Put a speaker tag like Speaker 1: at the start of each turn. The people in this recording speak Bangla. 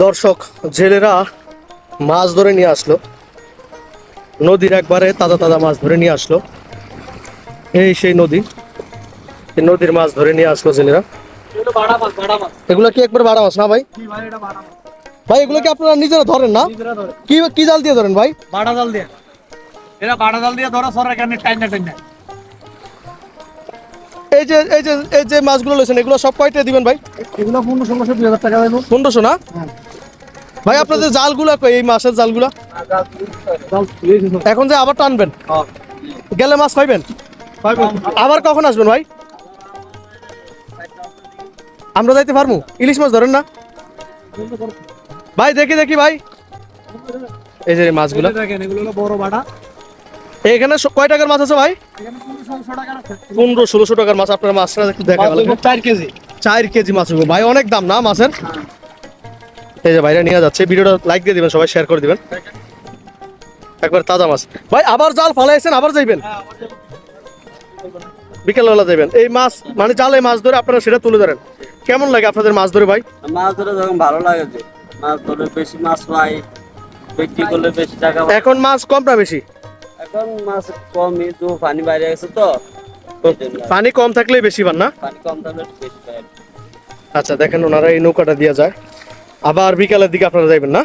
Speaker 1: দর্শক জেলেরা মাছ ধরে নিয়ে আসলো। নদীর একবারে তাজা তাজা মাছ ধরে নিয়ে আসলো। এই সেই নদী এই নদীর মাছ ধরে নিয়ে আসলো জেলেরা।
Speaker 2: এগুলো
Speaker 1: কি একবার বাড়া মাছ না ভাই?
Speaker 2: ভাই
Speaker 1: এগুলো কি আপনারা নিজেরা ধরেন না?
Speaker 2: নিজেরা ধরে
Speaker 1: কি কি জাল দিয়ে ধরেন ভাই?
Speaker 2: বাড়া জাল দিয়ে। এরা বাড়া জাল দিয়ে ধরো সর এখানে টাইনা টাইনা
Speaker 1: এই যে এই যে এই যে মাছগুলো লইছেন এগুলো সব কয়টা দিবেন ভাই?
Speaker 2: এগুলো পনেরো ষোলোশো দুই হাজার টাকা দেবো
Speaker 1: পনেরোশো না? ভাই আপনাদের জালগুলা কই? এই মাছের জালগুলা। এখন যে আবার টানবেন। গেলে মাছ পাইবেন? আবার কখন আসবেন ভাই? আমরা যাইতে পারব? ইলিশ মাছ ধরেন না? ভাই দেখি দেখি ভাই। এই যে মাছগুলো।
Speaker 2: বড় বাড়া
Speaker 1: এখানে কয় টাকার মাছ আছে ভাই?
Speaker 2: পনেরো ষোলোশো
Speaker 1: টাকার মাছ। আপনার মাছটা একটু দেখা
Speaker 2: চার কেজি।
Speaker 1: চার কেজি মাছ ভাই অনেক দাম না মাছের? এই যে ভাইরা নিয়ে যাচ্ছে ভিডিওটা লাইক দিয়ে দিবেন সবাই শেয়ার করে দিবেন। একবার তাজা মাছ। ভাই আবার জাল ফালাইছেন আবার যাইবেন? বিকেলবেলা যাবেন এই মাছ মানে জালে মাছ ধরে আপনারা সেটা তুলে ধরেন। কেমন লাগে আপনাদের মাছ ধরে ভাই?
Speaker 3: মাছ ধরে যখন ভালো লাগে যে মাছ ধরে বেশি মাছ পাই বিক্রি করলে বেশি টাকা পাই।
Speaker 1: এখন মাছ কম না বেশি?
Speaker 3: এখন মাছ কমই তো পানি বাইরে গেছে তো।
Speaker 1: পানি কম থাকলেই বেশি পান না?
Speaker 3: পানি কম থাকলে বেশি পাই।
Speaker 1: আচ্ছা দেখেন ওনারা এই নৌকাটা দিয়ে যায়। আবার বিকালের দিকে আপনারা যাইবেন না?